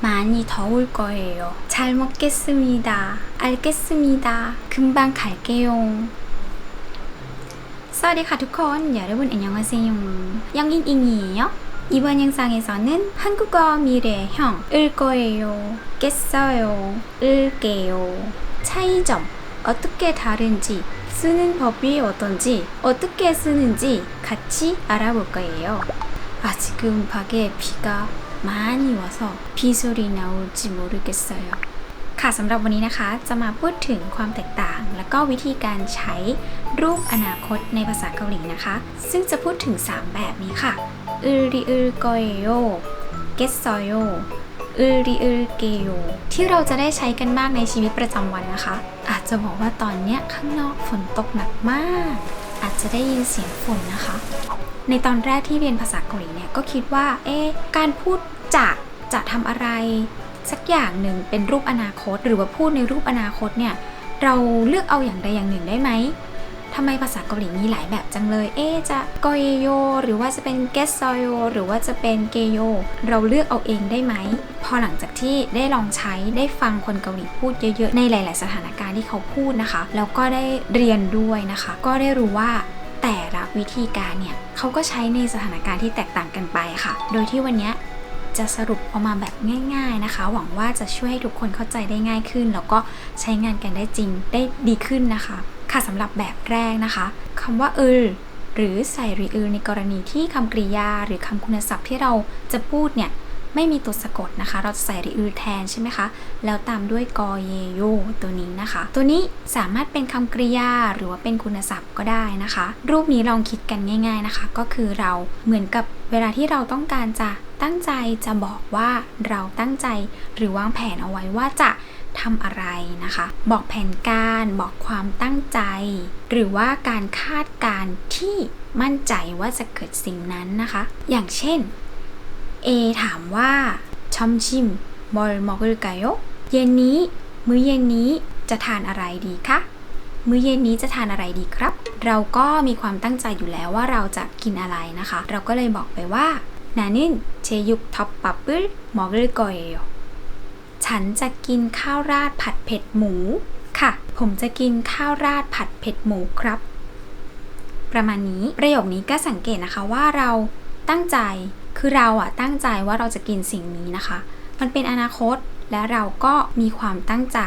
많이 더울 거예요. 잘 먹겠습니다. 알겠습니다. 금방 갈게요. 서리카 두콘 여러분 안녕하세요. 영인잉이에요. 이번 영상에서는 한국어 미래형을 거예요. 깼어요. 을게요. 차이점 어떻게 다른지 쓰는 법이 어떤지 어떻게 쓰는지 같이 알아볼 거예요. 아 지금 밖에 비가 많이 와서 비 소리 나올지 모르겠어요. ค่ะสำหรับวันนี้นะคะ จะมาพูดถึงความแตกต่าง และก็วิธีการใช้รูปอนาคตในภาษาเกาหลีนะคะ ซึ่งจะพูดถึง 3 แบบนี้ค่ะอึริอึรกอยโยเกสซอยโยอึริอึรเกโยที่เราจะได้ใช้กันมากในชีวิตประจำวันนะคะ อาจจะบอกว่าตอนเนี้ยข้างนอกฝนตกหนักมาก อาจจะได้ยินเสียงฝนนะคะ ในตอนแรกที่เรียนภาษาเกาหลีเนี่ยก็คิดว่า เอ๊ะ การพูด จะจะทำอะไรสักอย่างหนึ่งเป็นรูปอนาคต หรือว่าพูดในรูปอนาคตเนี่ยเราเลือกเอาอย่างใดอย่างหนึ่งได้ไหมทำไมภาษาเกาหลีมีหลายแบบจังเลย เอ๊ะจะกอยโย หรือว่าจะเป็นเกสซอยโย หรือว่าจะเป็นเกโย เราเลือกเอาเองได้ไหม พอหลังจากที่ได้ลองใช้ได้ฟังคนเกาหลีพูดเยอะๆ ในหลาย ๆ สถานการณ์ที่เขาพูดนะคะ แล้วก็ได้เรียนด้วยนะคะ ก็ได้รู้ว่าแต่ละวิธีการเนี่ยเขาก็ใช้ในสถานการณ์ที่แตกต่างกันไปค่ะ โดยที่วันนี้ จะสรุปออกมาแบบง่าย ๆนะคะ หวังว่าจะช่วยให้ทุกคนเข้าใจได้ง่ายขึ้น แล้วก็ใช้งานกันได้จริงได้ดีขึ้นนะคะ ค่ะสำหรับแบบแรกนะคะคำว่าเออหรือใส่รีเออในกรณีที่คำกริยา หรือคำคุณศัพท์ที่เราจะพูดเนี่ยไม่มีตัวสะกดนะคะ เราจะใส่รีเออแทนใช่ไหมคะ แล้วตามด้วยกอเยโยตัวนี้นะคะ ตัวนี้สามารถเป็นคำกริยาหรือว่าเป็นคุณศัพท์ก็ได้นะคะ รูปนี้ลองคิดกันง่าย ๆนะคะ ก็คือเราเหมือนกับเวลาที่เราต้องการจะ ตั้งใจจะบอกว่าเราตั้งใจหรือวางแผนเอาไว้ว่าจะทำอะไรนะคะ บอกแผนการบอกความตั้งใจ หรือว่าการคาดการที่มั่นใจว่าจะเกิดสิ่งนั้นนะคะ อย่างเช่น A ถามว่าชอมชิมมอลมอกลกายเย็นนี้ มื้อเย็นนี้จะทานอะไรดีคะมื้อเย็นนี้จะทานอะไรดีครับ เราก็มีความตั้งใจอยู่แล้วว่าเราจะกินอะไรนะคะ เราก็เลยบอกไปว่า นานินเชยุกท็อปปับเปิลมอกลกอยฉันจะกินข้าวราดผัดเผ็ดหมูค่ะ ผมจะกินข้าวราดผัดเผ็ดหมูครับ ประมาณนี้ประโยคนี้ก็สังเกตนะคะว่าเราตั้งใจคือเราอะตั้งใจว่าเราจะกินสิ่งนี้นะคะ มันเป็นอนาคตและเราก็มีความตั้งใจ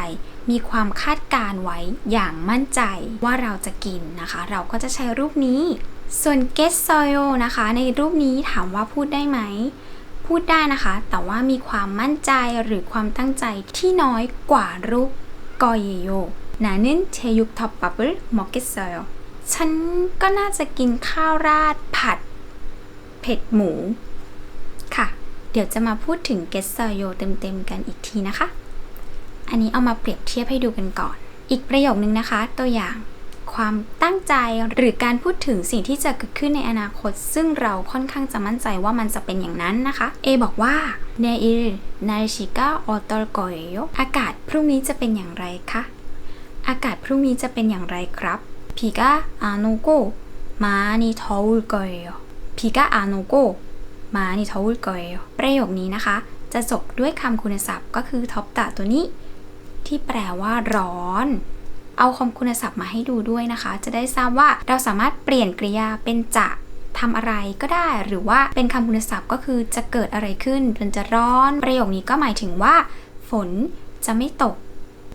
มีความคาดการไว้อย่างมั่นใจว่าเราจะกินนะคะ เราก็จะใช้รูปนี้ ส่วน get soyo นะคะ ในรูปนี้ถามว่าพูดได้ไหม พูดได้นะคะ แต่ว่ามีความมั่นใจหรือความตั้งใจที่น้อยกว่ารูปกอเยโยนานึนเชยุกทอปปับเบิลมอกเกสโซโยฉันก็น่าจะกินข้าวราดผัด เผ็ดหมู ค่ะ เดี๋ยวจะมาพูดถึง get s o y o เต็มๆกันอีกทีนะคะ อันนี้เอามาเปรียบเทียบให้ดูกันก่อน อีกประโยคนึงนะคะ ตัวอย่าง ความตั้งใจหรือการพูดถึงสิ่งที่จะเกิดขึ้นในอนาคต ซึ่งเราค่อนข้างจะมั่นใจว่ามันจะเป็นอย่างนั้นนะคะ A บอกว่าเนอิลนาชิกาออตอลกอยโยอากาศพรุ่งนี้จะเป็นอย่างไรคะอากาศพรุ่งนี้จะเป็นอย่างไรครับพีกาอาโนโกมานีทอลกอยโยพีกาอาโนโกมานี่ทอวุลกอยประโยคนี้นะคะ จะจบด้วยคำคุณศัพท์ก็คือท็อปตะตัวนี้ ที่แปลว่าร้อน เอาคำคุณศัพท์มาให้ดูด้วยนะคะ จะได้ทราบว่าเราสามารถเปลี่ยนกริยาเป็นจะทำอะไรก็ได้ หรือว่าเป็นคำคุณศัพท์ก็คือจะเกิดอะไรขึ้นจนจะร้อน ประโยคนี้ก็หมายถึงว่า ฝนจะไม่ตก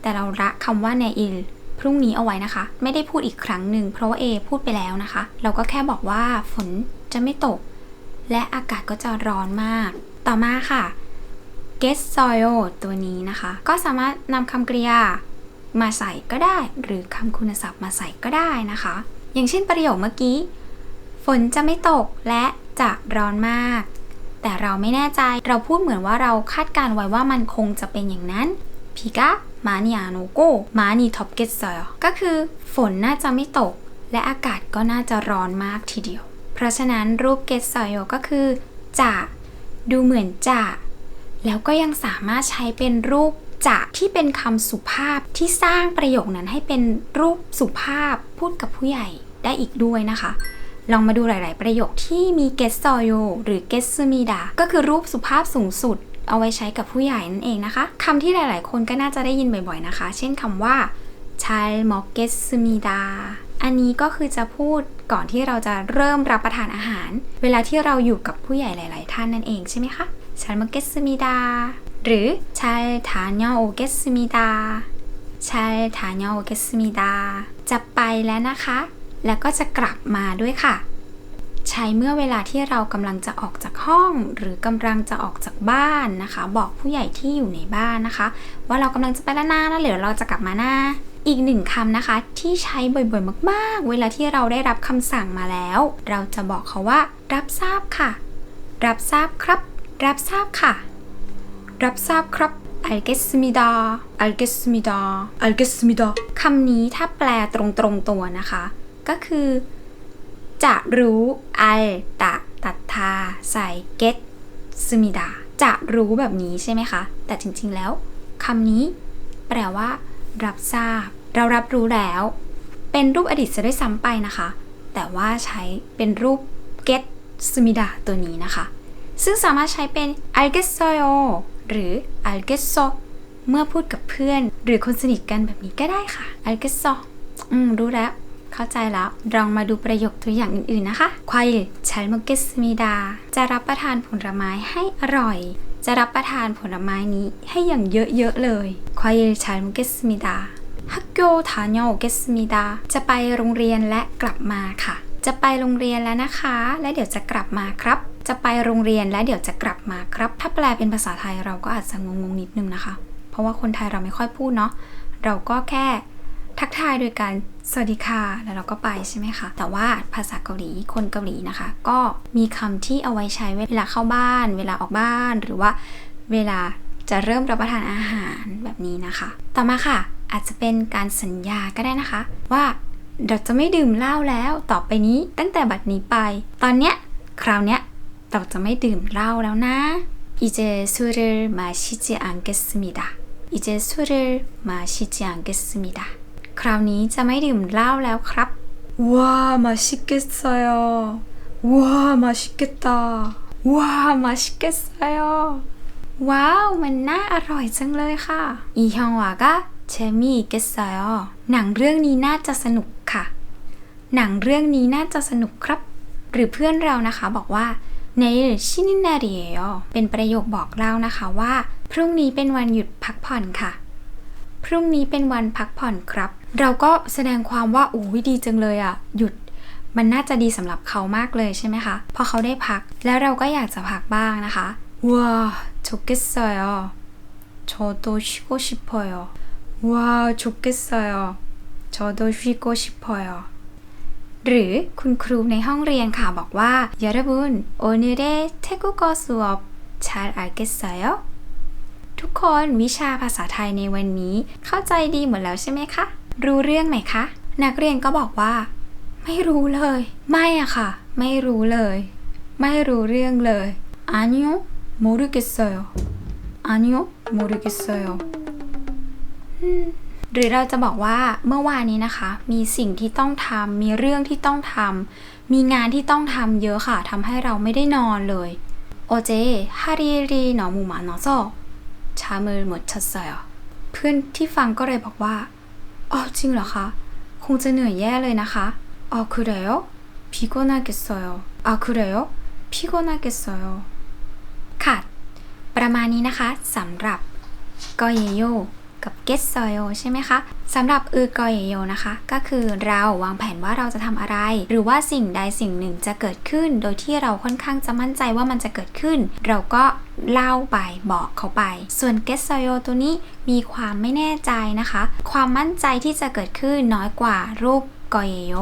แต่เราละคำว่าเนอิลพรุ่งนี้เอาไว้นะคะ ไม่ได้พูดอีกครั้งหนึ่งเพราะว่าเอพูดไปแล้วนะคะ เราก็แค่บอกว่าฝนจะไม่ตก และอากาศก็จะร้อนมาก ต่อมาค่ะ get soil ตัวนี้นะคะ ก็สามารถนำคำกริยา มาใส่ก็ได้ หรือคำคุณศัพท์มาใส่ก็ได้นะคะ อย่างเช่นประโยคเมื่อกี้ ฝนจะไม่ตกและจะร้อนมาก แต่เราไม่แน่ใจเราพูดเหมือนว่าเราคาดการไว้ว่ามันคงจะเป็นอย่างนั้นพิกะมานิอาโนโกมานีท็อปเกตซอยก็คือฝนน่าจะไม่ตก และอากาศก็น่าจะร้อนมากทีเดียว เพราะฉะนั้นรูป get s o y o ก็คือจะดูเหมือนจะแล้วก็ยังสามารถใช้เป็นรูป จะที่เป็นคำสุภาพที่สร้างประโยคนั้นให้เป็นรูปสุภาพพูดกับผู้ใหญ่ได้อีกด้วยนะคะ ลองมาดูหลาย ๆ ประโยคที่มีเกสซอโยหรือเกสซูมิดาก็คือรูปสุภาพสูงสุด เอาไว้ใช้กับผู้ใหญ่นั่นเองนะคะคำที่หลาย ๆ คนก็น่าจะได้ยินบ่อย ๆ นะคะ เช่นคำว่าชาลมอกเกสซูมิดาอันนี้ก็คือจะพูดก่อนที่เราจะเริ่มรับประทานอาหาร เวลาที่เราอยู่กับผู้ใหญ่หลาย ๆ ท่านนั่นเองใช่ไหมคะชาลมอกเกสซูมิดา หรือ 잘 다녀오겠습니다 잘 다녀오겠습니다 จะไปแล้วนะคะ แล้วก็จะกลับมาด้วยค่ะ ใช้เมื่อเวลาที่เรากำลังจะออกจากห้อง หรือกำลังจะออกจากบ้านนะคะ บอกผู้ใหญ่ที่อยู่ในบ้านนะคะ ว่าเรากำลังจะไปแล้วนะแล้วเดี๋ยวเราจะกลับมานะอีกหนึ่งคำนะคะ ที่ใช้บ่อยๆ มากๆ เวลาที่เราได้รับคำสั่งมาแล้ว เราจะบอกเขาว่า รับทราบค่ะ รับทราบครับ รับทราบค่ะ รับทราบครับอัลเกสมิดาอัลเกสมิดาอัลเกสมิดาคำนี้ถ้าแปลตรงๆตตัวนะคะ ก็คือ จะรู้อัลตะตัดทาใส่เกสมิดาจะรู้แบบนี้ใช่ไหมคะ แต่จริงๆแล้วคำนี้ แปลว่า รับทราบ เรารับรู้แล้ว เป็นรูปอดีตจะได้ซ้ำไปนะคะ แต่ว่าใช้เป็นรูป get สมิดาตัวนี้นะคะ ซึ่งสามารถใช้เป็น I get so หรือ a l g e โซเมื่อพูดกับเพื่อน หรือคนสนิทกันแบบนี้ก็ได้ค่ะ a l g e โซอืมรู้แล้ว เข้าใจแล้ว ลองมาดูประโยคตัวอย่างอื่นๆนะคะควายใช้มกเกสมิดา จะรับประทานผลไม้ให้อร่อย จะรับประทานผลไม้นี้ให้อย่างเยอะๆเลยควายใช้มกเกสมิดาฮักโกทานโยเกสมิดาจะไปโรงเรียนและกลับมาค่ะ จะไปโรงเรียนแล้วนะคะ และเดี๋ยวจะกลับมาครับ จะไปโรงเรียนและเดี๋ยวจะกลับมาครับ ถ้าแปลเป็นภาษาไทยเราก็อาจจะงงๆนิดนึงนะคะ เพราะว่าคนไทยเราไม่ค่อยพูดเนาะ เราก็แค่ทักทายโดยการสวัสดีค่ะแล้วเราก็ไปใช่ไหมคะ แต่ว่าภาษาเกาหลีคนเกาหลีนะคะ ก็มีคำที่เอาไว้ใช้เวลาเข้าบ้าน เวลาออกบ้าน หรือว่าเวลาจะเริ่มรับประทานอาหารแบบนี้นะคะ ต่อมาค่ะ อาจจะเป็นการสัญญาก็ได้นะคะ ว่าเราจะไม่ดื่มเหล้าแล้ว ต่อไปนี้ตั้งแต่บัดนี้ไป ตอนเนี้ยคราวเนี้ย เราจะไม่ดื่มเหล้าแล้วนะ 이제 술을 마시지 않겠습니다. 이제 술을 마시지 않겠습니다. คราวนี้จะไม่ดื่มเหล้าแล้วครับ 와, 맛있겠어요. 와, 맛있겠다. 와 맛있겠어요 ว้าว มันน่าอร่อยจังเลยค่ะ อีฮองวากะเชมี่เกสยหนังเรื่องนี้น่าจะสนุกค่ะ หนังเรื่องนี้น่าจะสนุกครับ หรือเพื่อนเรานะคะบอกว่า ในชินินาเรียเป็นประโยคบอกเล่านะคะว่า พรุ่งนี้เป็นวันหยุดพักผ่อนค่ะ พรุ่งนี้เป็นวันพักผ่อนครับ เราก็แสดงความว่าอู้ยดีจังเลยอะ่ะ หยุด มันน่าจะดีสำหรับเขามากเลยใช่ไหมคะพอเขาได้พัก แล้วเราก็อยากจะพักบ้างนะคะ 와, 좋겠어요. 저도 쉬고 싶어요. 와, 좋겠어요. 저도 쉬고 싶어요. หรือคุณครูในห้องเรียนค่ะบอกว่า여러분오늘의태국어수업잘알겠어요ทุกคนวิชาภาษาไทยในวันนี้เข้าใจดีหมดแล้วใช่ไหมคะ รู้เรื่องไหมคะ นักเรียนก็บอกว่า ไม่รู้เลย ไม่อะค่ะ ไม่รู้เลย ไม่รู้เรื่องเลย 아니요, 모르겠어요. 아니요, 모르겠어요. หรือเราจะบอกว่าเมื่อวานนี้นะคะ มีสิ่งที่ต้องทำมีเรื่องที่ต้องทำมีงานที่ต้องทำเยอะค่ะทำให้เราไม่ได้นอนเลยโอเจฮาริรีหนอมูมาหนอซอชามือหมดชัดเซยเพื่อนที่ฟังก็เลยบอกว่าอ๋อจริงเหรอคะคงจะเหนื่อยแย่เลยนะคะอ๋อคือแล้วพี่ก็น่าเกสอยอ๋อคือแล้วพี่ก็น่าเกสอยค่ะ ประมาณนี้นะคะสำหรับก็เยโย กับเกสซอยโใช่ไหมคะสำหรับอือกอเยโยนะคะ ก็คือเราวางแผนว่าเราจะทำอะไร หรือว่าสิ่งใดสิ่งหนึ่งจะเกิดขึ้น โดยที่เราค่อนข้างจะมั่นใจว่ามันจะเกิดขึ้น เราก็เล่าไปบอกเขาไป ส่วนเกสซอยโตัวนี้มีความไม่แน่ใจนะคะ ความมั่นใจที่จะเกิดขึ้นน้อยกว่ารูป กอเยโย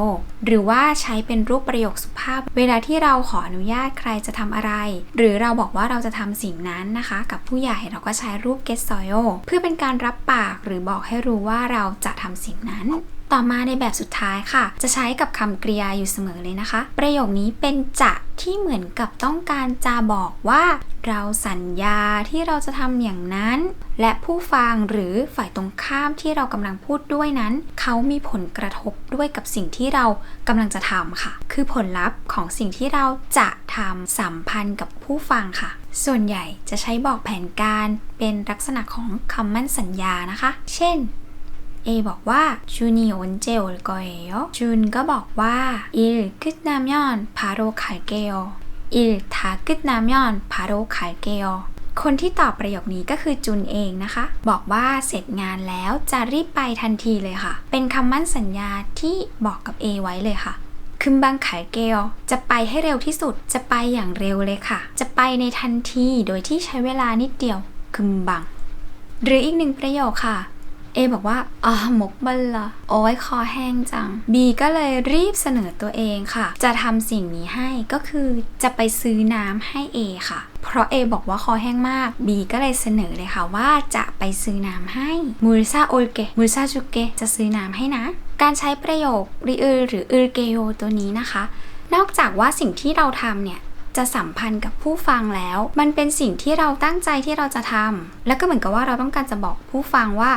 หรือว่าใช้เป็นรูปประโยคสุภาพ เวลาที่เราขออนุญาตใครจะทำอะไร หรือเราบอกว่าเราจะทำสิ่งนั้นนะคะ กับผู้ใหญ่เราก็ใช้รูป get soyo เพื่อเป็นการรับปากหรือบอกให้รู้ว่าเราจะทำสิ่งนั้น ต่อมาในแบบสุดท้ายค่ะ จะใช้กับคำกริยาอยู่เสมอเลยนะคะ ประโยคนี้เป็นจะที่เหมือนกับต้องการจะบอกว่า เราสัญญาที่เราจะทำอย่างนั้น และผู้ฟังหรือฝ่ายตรงข้ามที่เรากำลังพูดด้วยนั้น เขามีผลกระทบด้วยกับสิ่งที่เรากำลังจะทำค่ะ คือผลลัพธ์ของสิ่งที่เราจะทำสัมพันธ์กับผู้ฟังค่ะ ส่วนใหญ่จะใช้บอกแผนการเป็นลักษณะของคำมั่นสัญญานะคะ เช่น เอบอกว่าชุนิโอนเจโอลกอเอโยจุนก็บอกว่าอิลกึดนามยอนพาโรขายเกโยอิลทากึดนามยอนพาโรขายเกโยคนที่ตอบประโยคนี้ก็คือจุนเองนะคะ บอกว่าเสร็จงานแล้วจะรีบไปทันทีเลยค่ะ เป็นคำมั่นสัญญาที่บอกกับ A ไว้เลยค่ะคึมบังขายเกลจะไปให้เร็วที่สุดจะไปอย่างเร็วเลยค่ะ จะไปในทันทีโดยที่ใช้เวลานิดเดียวคึมบัง หรืออีกหนึ่งประโยคค่ะ A บอกว่าอ่าหมกบัลละโอ้ยคอแห้งจัง B ก็เลยรีบเสนอตัวเองค่ะ จะทำสิ่งนี้ให้ก็คือจะไปซื้อน้ำให้ A ค่ะ เพราะ A บอกว่าคอแห้งมาก B ก็เลยเสนอเลยค่ะว่าจะไปซื้อน้ำให้มูริซาโอเกมูริซาจุเกจะซื้อน้ำให้นะ การใช้ประโยคริเอหรืออือเกโยตัวนี้นะคะ นอกจากว่าสิ่งที่เราทำเนี่ยจะสัมพันธ์กับผู้ฟังแล้ว มันเป็นสิ่งที่เราตั้งใจที่เราจะทำแล้วก็เหมือนกับว่าเราต้องการจะบอกผู้ฟังว่า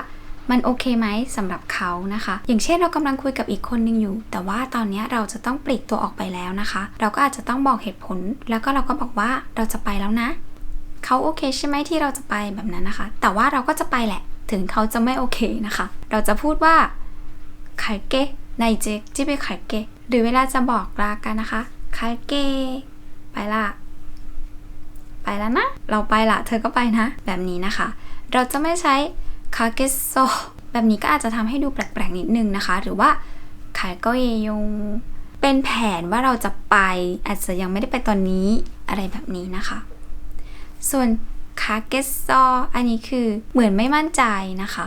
มันโอเคไหมสำหรับเขานะคะ อย่างเช่นเรากำลังคุยกับอีกคนหนึ่งอยู่ แต่ว่าตอนนี้เราจะต้องปลีกตัวออกไปแล้วนะคะ เราก็อาจจะต้องบอกเหตุผล แล้วก็เราก็บอกว่าเราจะไปแล้วนะ เขาโอเคใช่ไหมที่เราจะไปแบบนั้นนะคะ แต่ว่าเราก็จะไปแหละ ถึงเขาจะไม่โอเคนะคะ เราจะพูดว่าขายเกในเจจิไปขายเกหรือเวลาจะบอกลากันนะคะขายเกไปละไปแล้วนะ เราไปละ เธอก็ไปนะ แบบนี้นะคะ เราจะไม่ใช้ คาเกโซแบบนี้ก็อาจจะทำให้ดูแปลกๆนิดนึงนะคะ หรือว่าขายก็เยยงเป็นแผนว่าเราจะไป อาจจะยังไม่ได้ไปตอนนี้อะไรแบบนี้นะคะ ส่วนคาเกโซอันนี้คือเหมือนไม่มั่นใจนะคะ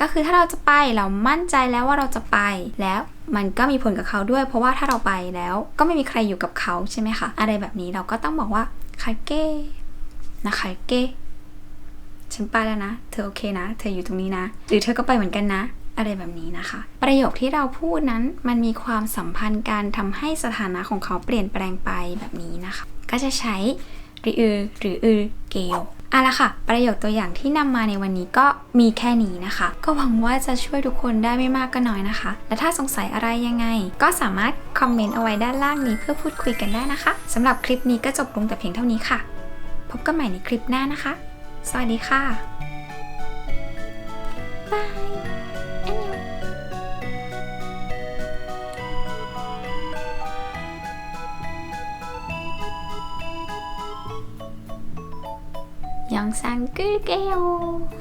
ก็คือถ้าเราจะไปเรามั่นใจแล้วว่าเราจะไปแล้วมันก็มีผลกับเขาด้วย เพราะว่าถ้าเราไปแล้วก็ไม่มีใครอยู่กับเขาใช่ไหมคะ อะไรแบบนี้เราก็ต้องบอกว่าคาเกนะคาเก ฉันไปแล้วนะ เธอโอเคนะ เธออยู่ตรงนี้นะ หรือเธอก็ไปเหมือนกันนะ อะไรแบบนี้นะคะ ประโยคที่เราพูดนั้นมันมีความสัมพันธ์การทำให้สถานะของเขาเปลี่ยนแปลงไปแบบนี้นะคะ ก็จะใช้ริอือหรืออือเกลเอาละค่ะ ประโยคตัวอย่างที่นำมาในวันนี้ก็มีแค่นี้นะคะ ก็หวังว่าจะช่วยทุกคนได้ไม่มากก็น้อยนะคะ และถ้าสงสัยอะไรยังไง ก็สามารถคอมเมนต์เอาไว้ด้านล่างนี้เพื่อพูดคุยกันได้นะคะสำหรับคลิปนี้ก็จบลงแต่เพียงเท่านี้ค่ะ พบกันใหม่ในคลิปหน้านะคะ สวัสดีค่ะบายอันยอง영상 끌게요.